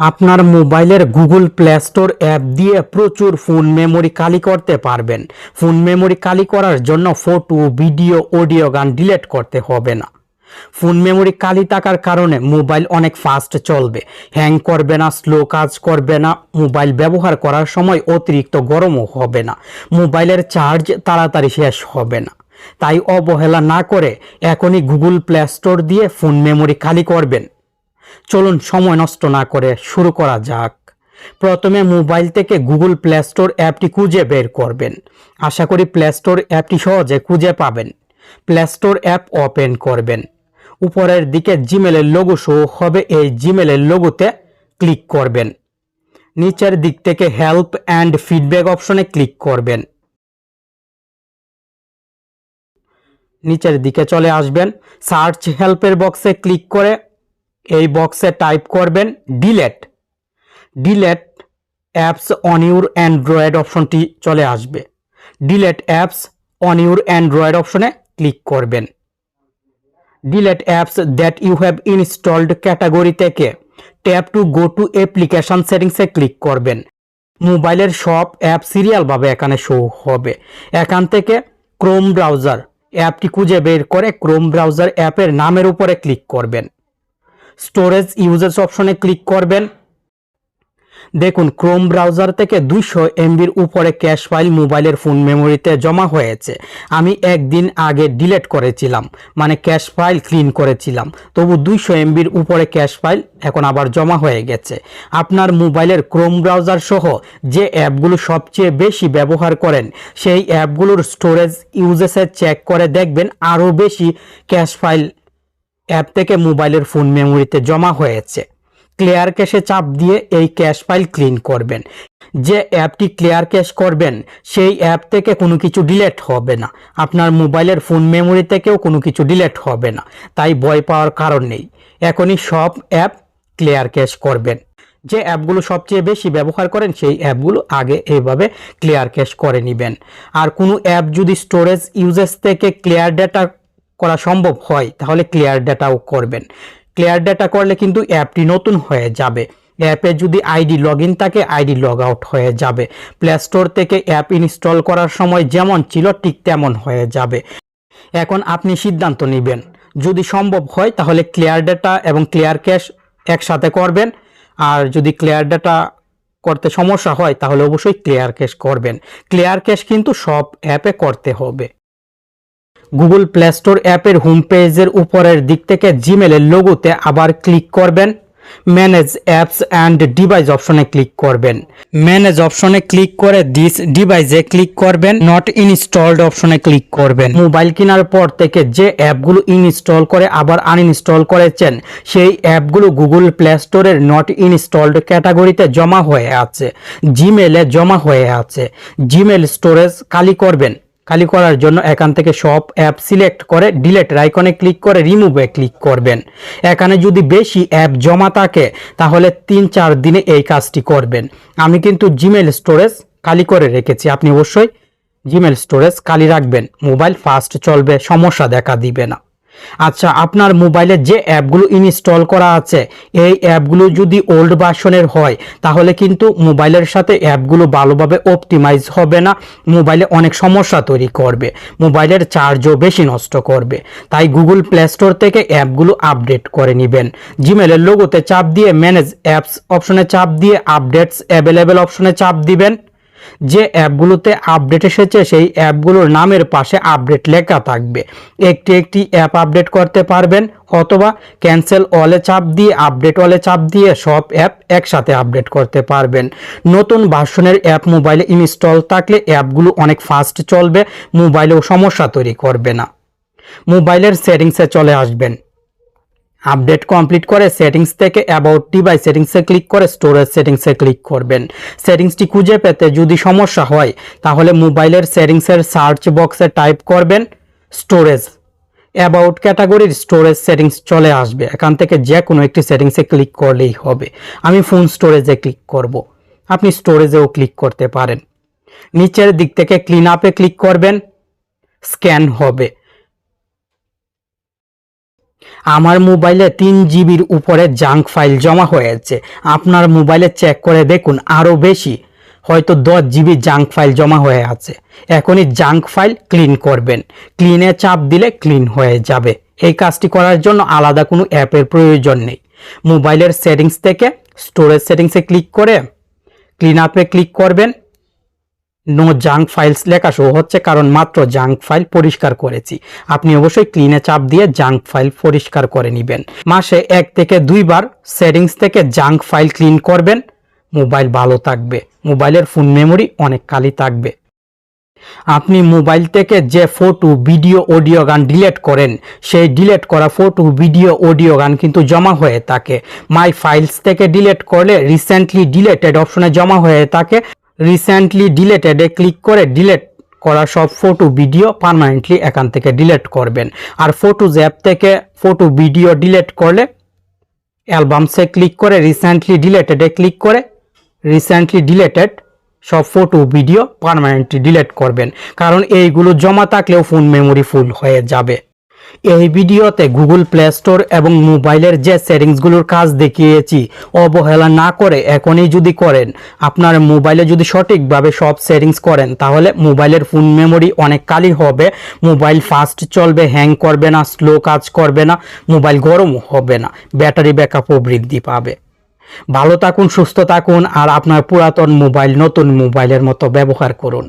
আপনার মোবাইলের Google play store app দিয়ে প্রচুর ফোন মেমোরি খালি করতে পারবেন। ফোন মেমোরি খালি করার জন্য ফটো, ভিডিও, অডিও গান ডিলিট করতে হবে না। ফোন মেমোরি খালি থাকার কারণে মোবাইল অনেক ফাস্ট চলবে। হ্যাং করবে না, স্লো কাজ করবে না, মোবাইল ব্যবহার করার সময় অতিরিক্ত গরমও হবে না। মোবাইলের চার্জ তাড়াতাড়ি শেষ হবে না। তাই অবহেলা না করে এখনই গুগল প্লে স্টোর দিয়ে ফোন মেমোরি খালি করবেন। চলুন সময় নষ্ট না করে শুরু করা যাক। প্রথমে মোবাইল থেকে গুগল প্লে স্টোর অ্যাপটি খুঁজে বের করবেন। আশা করি প্লে স্টোর অ্যাপটি সহজে খুঁজে পাবেন। প্লে স্টোর অ্যাপ ওপেন করবেন। উপরের দিকে জিমেলের লোগো শো হবে, এই জিমেলের লোগোতে ক্লিক করবেন। নিচের দিক থেকে হেল্প অ্যান্ড ফিডব্যাক অপশনে ক্লিক করবেন। নিচের দিকে চলে আসবেন, সার্চ হেল্পের বক্সে ক্লিক করে এই বক্সে টাইপ করবেন delete delete apps on your Android অপশনটি চলে আসবে। Delete apps on your Android অপশনে ক্লিক করবেন। Delete apps that you have installed category থেকে tap to go to application সেটিংসে ক্লিক করবেন। মোবাইলের সব অ্যাপ সিরিয়ালভাবে এখানে শো হবে। এখান থেকে ক্রোম ব্রাউজার অ্যাপটি খুঁজে বের করে ক্রোম ব্রাউজার অ্যাপের নামের উপরে ক্লিক করবেন। স্টোরেজ ইউজেস অপশনে ক্লিক করবেন। দেখুন ক্রোম ব্রাউজার থেকে দুইশো এমবির উপরে ক্যাশ ফাইল মোবাইলের ফোন মেমোরিতে জমা হয়েছে। আমি একদিন আগে ডিলিট করেছিলাম মানে ক্যাশ ফাইল ক্লিন করেছিলাম। তবু দুইশো এমবির উপরে ক্যাশ ফাইল এখন আবার জমা হয়ে গেছে। আপনার মোবাইলের ক্রোম ব্রাউজার সহ যে অ্যাপগুলো সবচেয়ে বেশি ব্যবহার করেন, সেই অ্যাপগুলোর স্টোরেজ ইউজেসে চেক করে দেখবেন আরও বেশি ক্যাশ ফাইল অ্যাপ থেকে মোবাইলের ফোন মেমোরিতে জমা হয়েছে। ক্লিয়ার ক্যাশে চাপ দিয়ে এই ক্যাশ ফাইল ক্লিন করবেন। যে অ্যাপটি ক্লিয়ার ক্যাশ করবেন, সেই অ্যাপ থেকে কোনো কিছু ডিলেট হবে না। আপনার মোবাইলের ফোন মেমোরি থেকেও কোনো কিছু ডিলেট হবে না। তাই ভয় পাওয়ার কারণ নেই। এখনই সব অ্যাপ ক্লিয়ার ক্যাশ করবেন। যে অ্যাপগুলো সবচেয়ে বেশি ব্যবহার করেন, সেই অ্যাপগুলো আগে এইভাবে ক্লিয়ার ক্যাশ করে নেবেন। আর কোনো অ্যাপ যদি স্টোরেজ ইউজেস থেকে ক্লিয়ার ডেটা করা সম্ভব হয়, তাহলে ক্লিয়ার ডেটাও করবেন। ক্লিয়ার ডেটা করলে কিন্তু অ্যাপটি নতুন হয়ে যাবে। অ্যাপে যদি আইডি লগ ইন থাকে আইডি লগ আউট হয়ে যাবে। প্লে স্টোর থেকে অ্যাপ ইনস্টল করার সময় যেমন ছিল, ঠিক তেমন হয়ে যাবে। এখন আপনি সিদ্ধান্ত নেবেন। যদি সম্ভব হয়, তাহলে ক্লিয়ার ডেটা এবং ক্লিয়ার ক্যাশ একসাথে করবেন। আর যদি ক্লিয়ার ডেটা করতে সমস্যা হয়, তাহলে অবশ্যই ক্লিয়ার ক্যাশ করবেন। ক্লিয়ার ক্যাশ কিন্তু সব অ্যাপে করতে হবে। গুগল প্লে স্টোর অ্যাপের হোম পেজের উপরের দিক থেকে জিমেলের লোগোতে আবার ক্লিক করবেন। ম্যানেজ অ্যাপস অ্যান্ড ডিভাইস অপশনে ক্লিক করবেন। ম্যানেজ অপশনে ক্লিক করে দিস ডিভাইসে ক্লিক করবেন। নট ইনস্টলড অপশনে ক্লিক করবেন। মোবাইল কেনার পর থেকে যে অ্যাপগুলো ইনস্টল করে, আবার আনইনস্টল করেছেন, সেই অ্যাপগুলো গুগল প্লে স্টোরের নট ইনস্টলড ক্যাটাগরিতে জমা হয়ে আছে। জিমেলে জমা হয়ে আছে। জিমেল স্টোরেজ খালি করবেন। খালি করার জন্য এখান থেকে সব অ্যাপ সিলেক্ট করে ডিলেট আইকনে ক্লিক করে রিমুভে ক্লিক করবেন। এখানে যদি বেশি অ্যাপ জমা থাকে, তাহলে তিন চার দিনে এই কাজটি করবেন। আমি কিন্তু জিমেল স্টোরেজ খালি করে রেখেছি। আপনি অবশ্যই জিমেল স্টোরেজ খালি রাখবেন। মোবাইল ফাস্ট চলবে, সমস্যা দেখা দিবে না। আচ্ছা আপনার মোবাইলে যে অ্যাপগুলো ইনস্টল করা আছে, এই অ্যাপগুলো যদি ওল্ড ভার্সনের হয়, তাহলে কিন্তু মোবাইলের সাথে অ্যাপগুলো ভালোভাবে অপটিমাইজ হবে না। মোবাইলে অনেক সমস্যা তৈরি করবে। মোবাইলের চার্জও বেশি নষ্ট করবে। তাই গুগল প্লে স্টোর থেকে অ্যাপগুলো আপডেট করে নেবেন। জিমেলের লোগোতে চাপ দিয়ে ম্যানেজ অ্যাপস অপশনে চাপ দিয়ে আপডেটস অ্যাভেলেবেল অপশনে চাপ দিবেন। যে অ্যাপগুলোতে আপডেট এসেছে, সেই অ্যাপগুলোর নামের পাশে আপডেট লেখা থাকবে। একটি একটি অ্যাপ আপডেট করতে পারবেন অথবা ক্যান্সেল অলে চাপ দিয়ে, আপডেট অলে চাপ দিয়ে সব অ্যাপ একসাথে আপডেট করতে পারবেন। নতুন ভার্সনের অ্যাপ মোবাইলে ইনস্টল থাকলে অ্যাপগুলো অনেক ফাস্ট চলবে, মোবাইলেও সমস্যা তৈরি করবে না। মোবাইলের সেটিংসে চলে আসবেন। আপডেট কমপ্লিট করে সেটিংস থেকে অ্যাবাউট ডিভাইস সেটিংসে ক্লিক করে স্টোরেজ সেটিংসে ক্লিক করবেন। সেটিংসটি খুঁজে পেতে যদি সমস্যা হয়, তাহলে মোবাইলের সেটিংসের সার্চ বক্সে টাইপ করবেন স্টোরেজ। অ্যাবাউট ক্যাটাগরির স্টোরেজ সেটিংস চলে আসবে। এখান থেকে যে কোনো একটি সেটিংসে ক্লিক করলেই হবে। আমি ফোন স্টোরেজে ক্লিক করব। আপনি স্টোরেজেও ক্লিক করতে পারেন। নিচের দিক থেকে ক্লিন আপে ক্লিক করবেন। স্ক্যান হবে। আমার মোবাইলে তিন জিবির উপরে জাঙ্ক ফাইল জমা হয়েছে। আপনার মোবাইলে চেক করে দেখুন আরও বেশি। হয়তো দশ জিবি জাঙ্ক ফাইল জমা হয়ে আছে। এখনই জাঙ্ক ফাইল ক্লিন করবেন। ক্লিনে চাপ দিলে ক্লিন হয়ে যাবে। এই কাজটি করার জন্য আলাদা কোনো অ্যাপের প্রয়োজন নেই। মোবাইলের সেটিংস থেকে স্টোরেজ সেটিংসে ক্লিক করে ক্লিন আপে ক্লিক করবেন। নো জাঙ্ক ফাইলস লেখা শো হচ্ছে কারণ মাত্র জাঙ্ক ফাইল পরিষ্কার করেছি। আপনি অবশ্যই ক্লিনে চাপ দিয়ে জাঙ্ক ফাইল পরিষ্কার করে নেবেন। মাসে এক থেকে দুইবার সেটিংস থেকে জাঙ্ক ফাইল ক্লিন করবেন। মোবাইল ভালো থাকবে। মোবাইলের ফোন মেমোরি অনেক খালি থাকবে। আপনি মোবাইল থেকে যে ফটো ভিডিও অডিও গান ডিলেট করেন, সেই ডিলেট করা ফটো ভিডিও অডিও গান কিন্তু জমা হয়ে থাকে। মাই ফাইলস থেকে ডিলেট করলে রিসেন্টলি ডিলেটেড অপশনে জমা হয়ে থাকে। রিসেন্টলি ডিলেটেডে ক্লিক করে ডিলেট করা সব ফটো ভিডিও পারমানেন্টলি এখান থেকে ডিলেট করবেন। আর ফটোজ অ্যাপ থেকে ফটো ভিডিও ডিলেট করলে অ্যালবামসে ক্লিক করে রিসেন্টলি ডিলেটেডে ক্লিক করে রিসেন্টলি ডিলেটেড সব ফটো ভিডিও পারমানেন্টলি ডিলেট করবেন। কারণ এইগুলো জমা থাকলেও ফোন মেমোরি ফুল হয়ে যাবে। এই ভিডিওতে গুগল প্লে স্টোর এবং মোবাইলের যে সেটিংসগুলোর কাজ দেখিয়েছি, অবহেলা না করে এখনই যদি করেন, আপনার মোবাইলে যদি সঠিকভাবে সব সেটিংস করেন, তাহলে মোবাইলের ফোন মেমোরি অনেক কালি হবে। মোবাইল ফাস্ট চলবে হ্যাং করবে না স্লো কাজ করবে না, মোবাইল গরম হবে না, ব্যাটারি ব্যাকআপও বৃদ্ধি পাবে। ভালো থাকুন, সুস্থ থাকুন, আর আপনার পুরাতন মোবাইল, নতুন মোবাইলের মতো ব্যবহার করুন।